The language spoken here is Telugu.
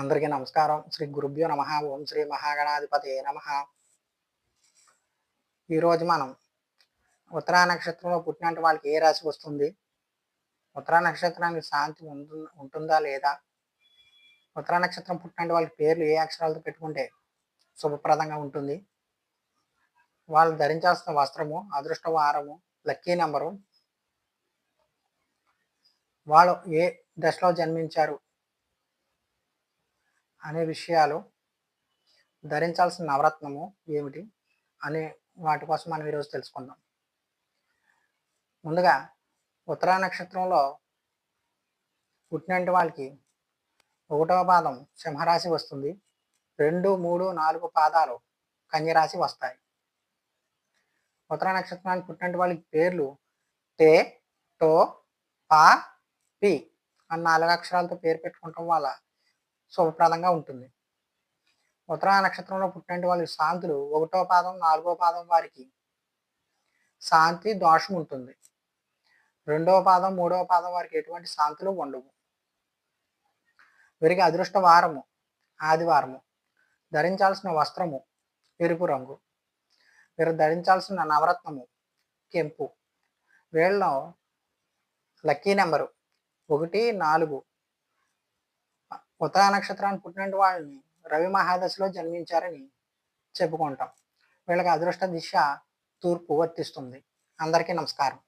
అందరికీ నమస్కారం. శ్రీ గురుభ్యో నమ. ఓం శ్రీ మహాగణాధిపతి నమ. ఈరోజు మనం ఉత్తరా నక్షత్రంలో పుట్టినట్టు వాళ్ళకి ఏ రాశి వస్తుంది? ఉత్తరా నక్షత్రానికి శాంతి ఉంటుందా లేదా? ఉత్తరా నక్షత్రం పుట్టినట్టు వాళ్ళకి పేర్లు ఏ అక్షరాలతో పెట్టుకుంటే శుభప్రదంగా ఉంటుంది? వాళ్ళు ధరించాల్సిన వస్త్రము అదృష్ట వారము లక్కీ నెంబరు వాళ్ళు ఏ దశలో జన్మించారు? అనే విషయాలు ధరించాల్సిన నవరత్నము ఏమిటి అనే వాటి కోసం మనం ఈరోజు తెలుసుకుందాం. ముందుగా ఉత్తరా నక్షత్రంలో పుట్టినటువంటి వాళ్ళకి ఒకటవ పాదం సింహరాశి వస్తుంది. రెండు మూడు నాలుగు పాదాలు కన్యరాశి వస్తాయి. ఉత్తర నక్షత్రానికి పుట్టినటువంటి వాళ్ళకి పేర్లు టే టో పా పి అన్న నాలుగు అక్షరాలతో పేరు పెట్టుకుంటాం వల్ల శుభప్రదంగా ఉంటుంది. ఉత్తరా నక్షత్రంలో పుట్టినటువంటి వాళ్ళ శాంతులు. ఒకటో పాదం నాలుగో పాదం వారికి శాంతి దోషం ఉంటుంది. రెండవ పాదం మూడవ పాదం వారికి ఎటువంటి శాంతులు ఉండవు. వీరికి అదృష్ట వారము ఆదివారము. ధరించాల్సిన వస్త్రము ఎరుపు రంగు. వీరు ధరించాల్సిన నవరత్నము కెంపు. వీళ్ళలో లక్కీ నెంబరు ఒకటి నాలుగు కొత్త నక్షత్రాన్ని పుట్టినటువంటి వాళ్ళని రవి మహాదశలో జన్మించారని చెప్పుకుంటాం. వీళ్ళకి అదృష్ట దిశ తూర్పు వర్తిస్తుంది. అందరికీ నమస్కారం.